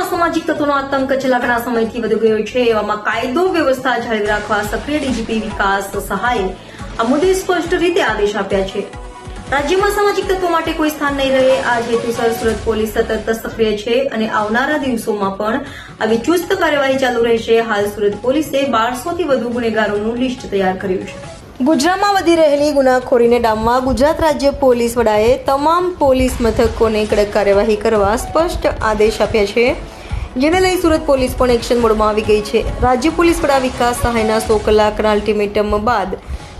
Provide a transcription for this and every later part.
અસામાજિક તત્વોનો આતંક, છેલ્લા ઘણા સમયથી વધી ગયો છે. એવામાં કાયદો વ્યવસ્થા જાળવી રાખવા સક્રિય ડીજીપી વિકાસ સહાયે આ મુદ્દે સ્પષ્ટ રીતે આદેશ આપ્યા છે. રાજ્યમાં સામાજિક તત્વો માટે કોઈ સ્થાન નહીં રહે. આ હેતુસર સુરત પોલીસ સતત સક્રિય છે અને આવનારા દિવસોમાં પણ આવી ચુસ્ત કાર્યવાહી ચાલુ રહેશે. હાલ સુરત પોલીસે બારસોથી વધુ ગુનેગારોનું લિસ્ટ તૈયાર કર્યું છે. ગુજરાતમાં વધી રહેલી ગુનાખોરીને ડામવા ગુજરાત રાજ્ય પોલીસ વડાએ તમામ પોલીસ મથકોને કડક કાર્યવાહી કરવા સ્પષ્ટ આદેશ આપ્યા છે. જેને લઈ સુરત પોલીસ પણ એક્શન મોડમાં આવી ગઈ છે. રાજ્ય પોલીસ વડા વિકાસ સહાયના સો કલાકના અલ્ટિમેટમ બાદ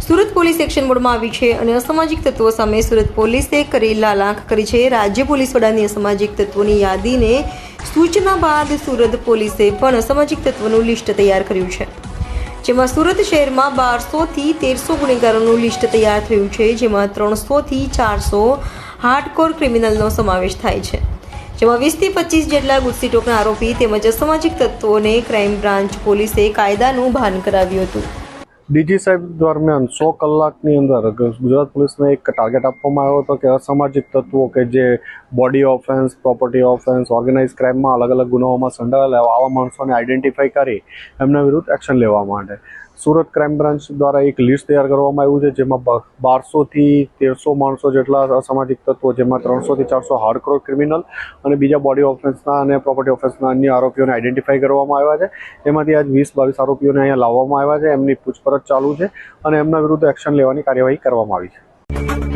સુરત પોલીસ એક્શન મોડમાં આવી છે અને અસામાજિક તત્વો સામે સુરત પોલીસે કરી લાલાંક કરી છે. રાજ્ય પોલીસ વડાની અસામાજિક તત્વોની યાદીને સૂચના બાદ સુરત પોલીસે પણ અસામાજિક તત્વોનું લિસ્ટ તૈયાર કર્યું છે. જેમાં સુરત શહેરમાં બારસોથી તેરસો ગુનેગારોનું લિસ્ટ તૈયાર થયું છે, જેમાં ત્રણસોથી ચારસો હાર્ડકોર ક્રિમિનલનો સમાવેશ થાય છે. જેમાં વીસથી પચીસ જેટલા ગુસ્સીટોકના આરોપી તેમજ અસામાજિક તત્વોને ક્રાઇમ બ્રાન્ચ પોલીસે કાયદાનું ભાન કરાવ્યું હતું. ડીજી સાહેબ દરમિયાન સો કલાકની અંદર ગુજરાત પોલીસને એક ટાર્ગેટ આપવામાં આવ્યો હતો કે અસામાજિક તત્વો કે જે body offence property offence organise ક્રાઇમમાં અલગ અલગ ગુનાઓમાં સંડોવાયેલા આવા માણસોને આઈડેન્ટિફાઈ કરી એમના વિરુદ્ધ એક્શન લેવા માટે. સુરત ક્રાઇમ બ્રાન્ચ દ્વારા એક લિસ્ટ તૈયાર કરવામાં આવ્યું છે જેમાં બારસોથી તેરસો માણસો જેટલા અસામાજિક તત્વો, જેમાં ત્રણસોથી ચારસો હાર્ડકોર ક્રિમિનલ અને બીજા બોડી ઓફેન્સના અને પ્રોપર્ટી ઓફેન્સના અન્ય આરોપીઓને આઈડેન્ટિફાઈ કરવામાં આવ્યા છે. એમાંથી આજ વીસ બાવીસ આરોપીઓને અહીંયા લાવવામાં આવ્યા છે. એમની ચાલુ છે અને એમના વિરુદ્ધ એક્શન લેવાની કાર્યવાહી કરવામાં આવી છે.